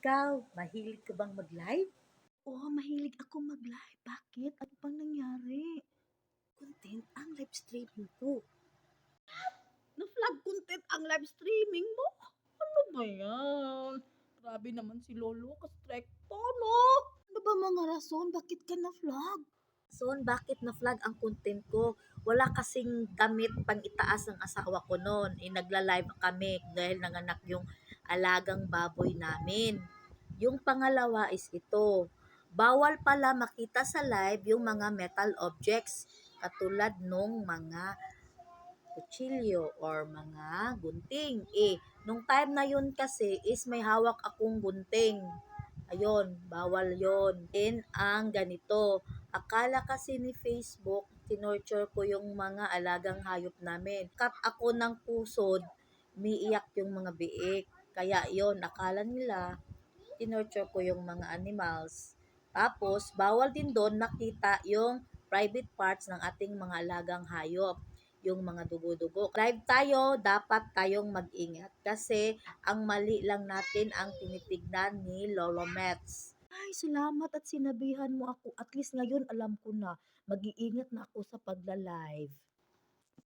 Ikaw, mahilig ka bang mag-live? Oo, mahilig ako mag-live. Bakit? Ano pang nangyari? Content ang live streaming ko. Na-flag content ang live streaming mo? Ano ba yan? Grabe naman si Lolo, ka-strekto, no? Ano ba mga rason? Bakit ka na-flag? Son, bakit na-flag ang content ko? Wala kasing damit pang itaas ng asawa ko noon. Eh, nagla-live kami dahil nanganak yung alagang baboy namin. Yung pangalawa is ito. Bawal pala makita sa live yung mga metal objects katulad nung mga kutsilyo or mga gunting. Eh, nung time na yun kasi is may hawak akong gunting. Ayun, bawal yon. Then, ang ganito, akala kasi ni Facebook, tinorture ko yung mga alagang hayop namin. Cut ako ng pusod, miiyak yung mga biik. Kaya yon akala nila, tinorture ko yung mga animals. Tapos, bawal din doon makita yung private parts ng ating mga alagang hayop yung mga dugo-dugo. Live tayo, dapat tayong mag-ingat kasi ang mali lang natin ang tinitignan ni Lolo Mets. Ay, salamat at sinabihan mo ako. At least ngayon alam ko na. Mag-iingat na ako sa pagla-live.